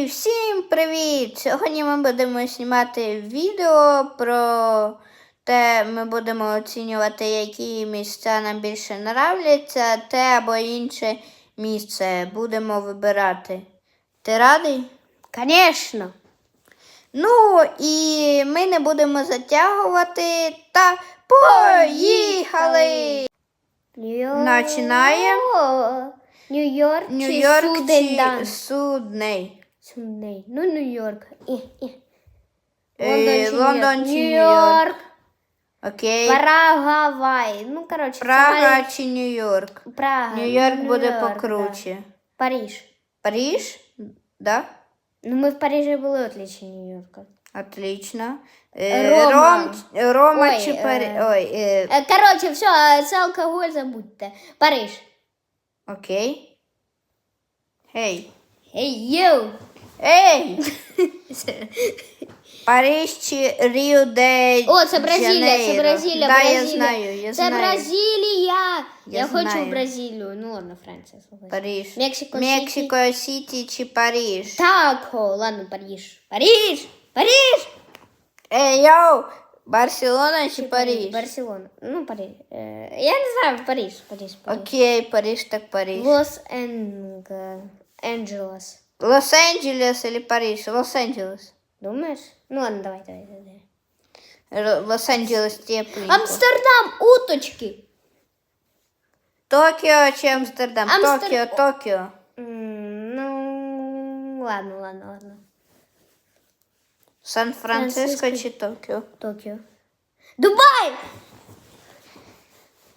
І всім привіт! Сьогодні ми будемо знімати відео про те, ми будемо оцінювати, які місця нам більше нравляться, те або інше місце будемо вибирати. Ти радий? Конечно. Ну і ми не будемо затягувати та поїхали! Нью-Йорк. Починаємо. Нью-Йорк чи Нью-Йорк чи Судней? Судней. Ну, Нью-Йорк. І. Е, Лондон чи Нью-Йорк. Окей. Парагвай. Ну, коротше, Прага чи Нью-Йорк? Прага. Нью-Йорк Ну, буде покруче. Да. Париж. Париж? Да? Ну, ми в Парижі були отличні Нью-Йорка. Отлично. Е, Рома. Ром, Рома Ой, чи Париж? е. Ой, е, Коротше, все, це алкоголь забудьте. Париж. окей. Гей. Ей, йоу! Ей! Париж чи Ріо де О, це Бразилія, це Жанейро? Бразилія, Да, я Бразилія. знаю, я Це знаю. Бразилія. Я Я, хочу знаю. в Бразилію. Ну ладно, Франція. Париж. Мексико Мексико Сіті чи Париж? Так, о, ладно, Париж. Париж! Париж! Ей, йоу! Барселона чи Париж? Барселона. Ну, Париж. Е, я не знаю, Париж. Париж, Париж. Окей, Париж так Париж. Лос-Анджелес. Лос-Анджелес или Париж? Лос-Анджелес. Думаешь? Ну ладно, давай, давай, давай. Лос-Анджелес тепленько. Амстердам, уточки. Токио чи Амстердам? Амстер- Токио, Токио. Ну, ладно, ладно, ладно. Сан-Франциско Франциско. чи Токіо? Токио. Дубай!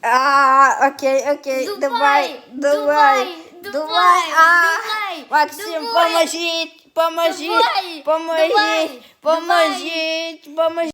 А, окей, окей, Дубай, Дубай, Дубай, Дубай, А, Максим, Дубай, поможіть, Дубай, поможіть, поможіть.